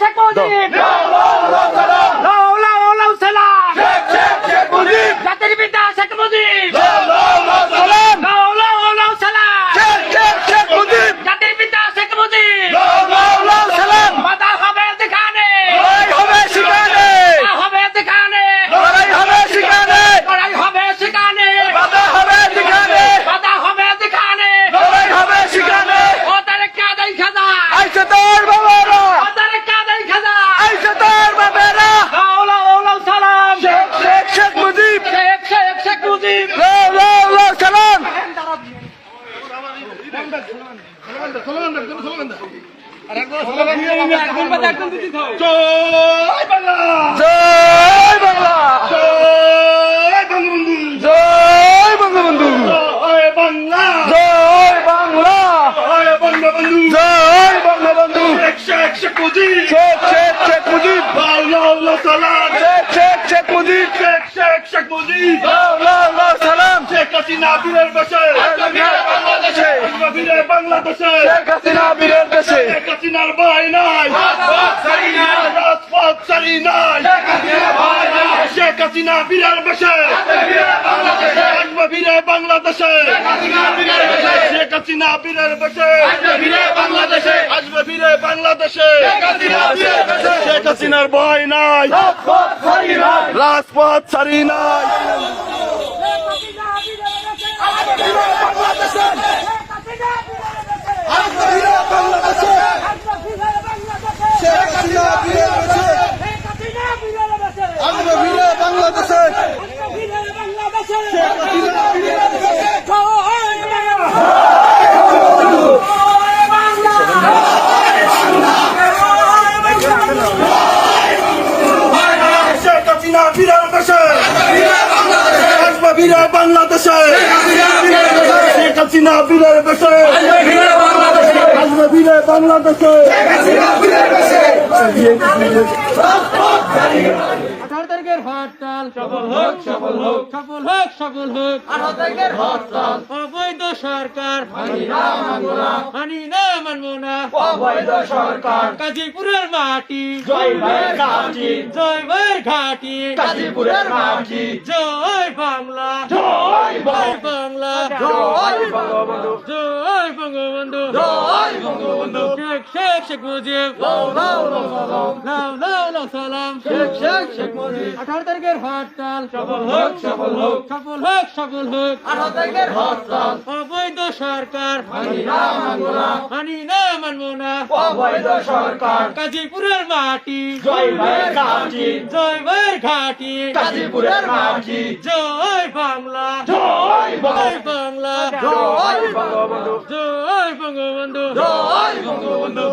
শেখ মুজিব লাও লাও লাও সালাম জাতির পিতা শেখ মুজিব লাও লাও লাও সালাম জাতির পিতা শেখ মুজিব বাধা হবে যেখানে বাধা হবে যেখানে লড়াই হবে সেখানে বাধা হবে যেখানে ও তারে কাদাই খাজা ও তারে কাদাই খাজা লাও লাও লাও সালাম শেখ শেখ শেখ মুজিব জয় বাংলা জয় বাংলা জয় বঙ্গবন্ধু জয় বঙ্গবন্ধু জয় বাংলা জয় বাংলা জয় জয় বঙ্গবন্ধু একশো একশো শেখ মুজিব লাল লাল লাল সালাম শেখ শেখ শেখ মুজিব শেখ শেখ শেখ মুজিব লাও লাও লাও সালাম শেখ হাসিনা বীরের বসে বাংলাদেশে বীরের বাংলাদেশে। শেখ হাসিনা বীরের দেশে। শেখ হাসিনার ভাই নাই। রাজপথ সারি নাই। শেখ হাসিনা বীরের বসে আসবে বীরে বাংলাদেশে। শেখ হাসিনা বীরের বসে আসবে বীরে বাংলাদেশে। শেখ হাসিনার ভয় নাই। রাজপথ সারি নাই। হাসিনা বীরের বসে আসবে বীরে বাংলাদেশে। শেখ হাসিনা বীরের বসে আসবে বীরে বাংলাদেশে তারিখের হরতাল। সফল হোক সফল হোক। সফল হোক সফল হোক। আঠারো তারিখের হরতাল। অবৈধ সরকার। মানি না মানবো না। মানি না মানবো না। অবৈধ সরকার। কাজীপুরের মাটি। জয় ভাইয়ের ঘাটি। জয় ভাইয়ের ঘাটি। কাজীপুরের মাটি। জয় বাংলা। জয় বাংলা। জয় বঙ্গবন্ধু। জয় বঙ্গবন্ধু। জয় বঙ্গবন্ধু। শেখ শেখ শেখ মুজিব। সালাম। শেখ শেখ শেখ মুজিব। আঠারো তারিখের হরতাল। সফল হোক সফল হোক। সফল হোক সফল হোক। আঠারো তারিখের হরতাল। অবৈধ সরকার। মানি না মানবো না। মানি না মানবো না। অবৈধ সরকার। গাজীপুরের মাটি। জয় ঘাটি। জয় ভাইয়ের ঘাটি। গাজীপুরের মাটি। জয় বাংলা। জয় বাংলা। জয় বঙ্গবন্ধু। জয় বঙ্গবন্ধু। জয় বঙ্গবন্ধু।